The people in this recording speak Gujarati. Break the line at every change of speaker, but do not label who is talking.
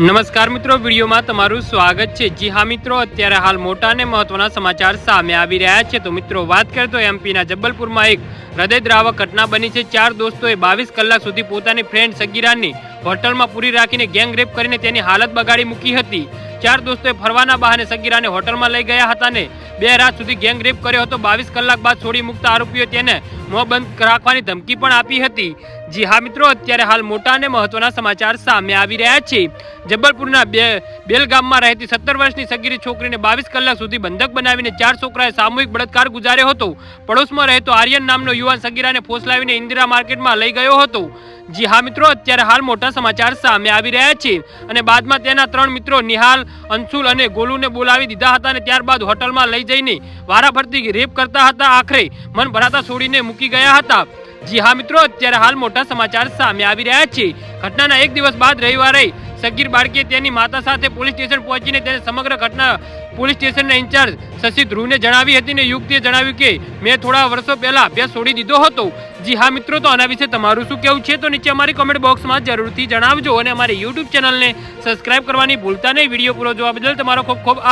નમસ્કાર મિત્રો, વિડીયોમાં તમારું સ્વાગત છે. જી હા મિત્રો, અત્યારે હાલ મોટા અને મહત્વના સમાચાર સામે આવી રહ્યા છે. તો મિત્રો, વાત કરીએ તો એમપીના જબ્બલપુરમાં એક હૃદયદ્રાવક ઘટના બની છે. ચાર દોસ્તોએ બાવીસ કલાક સુધી પોતાની ફ્રેન્ડ સગીરાની હોટલમાં પૂરી રાખીને ગેંગ રેપ કરીને તેની હાલત બગાડી મૂકી હતી. ચાર દોસ્તોએ ફરવાના બહાને સગીરાને હોટલમાં લઈ ગયા હતા ને બે રાત સુધી ગેંગ રેપ કર્યો હતો. બાવીસ કલાક બાદ છોડી મુકતા આરોપીઓ તેને મોં બંધ રાખવાની ધમકી પણ આપી હતી. જી હા મિત્રો, અત્યારે હાલ મોટા અને મહત્વના સમાચાર સામે આવી રહ્યા છે. જબલપુરના બે બેલગામમાં રહેતી સત્તર વર્ષની સગીરી છોકરીને બાવીસ કલાક સુધી બંધક બનાવીને ચાર છોકરાએ સામૂહિક બળાત્કાર ગુજાર્યો હતો. પડોશમાં રહેતો આર્યન નામનો યુવાન સગીરાને ફોસલાવીને ઇન્દિરા માર્કેટમાં લઈ ગયો હતો. જી હા મિત્રો, અત્યારે હાલ મોટા સમાચાર સામે આવી રહ્યા છે અને બાદમાં તેના ત્રણ મિત્રો નિહાલ, અંશુલ અને ગોલુને બોલાવી દીધા હતા અને ત્યારબાદ હોટલમાં લઈ જઈને વારાફરતી રેપ કરતા હતા. આખરે મન ભરાતા છોડીને મૂકી ગયા હતા. જી હા મિત્રો, અત્યારે હાલ મોટા સમાચાર સામે આવી રહ્યા છે. ઘટનાના એક દિવસ બાદ રવિવારે સગીર બાળકીએ તેની માતા સાથે પોલીસ સ્ટેશન પહોંચીને તેને સમગ્ર ઘટના પોલીસ સ્ટેશનના ઇન્ચાર્જ શશી ધ્રુવને જણાવી હતી ને યુવતીએ જણાવ્યું કે, મેં થોડા વર્ષો પહેલા અભ્યાસ છોડી દીધો હતો. જી હા મિત્રો, તો આના વિશે તમારું શું કહેવું છે? તો નીચે અમારી કોમેન્ટ બોક્સમાં જરૂરથી જણાવજો અને અમારી યુટ્યુબ ચેનલને સબસ્ક્રાઇબ કરવાની ભૂલતા નહીં. વીડિયો પૂરો જોવા બદલ તમારો ખૂબ ખૂબ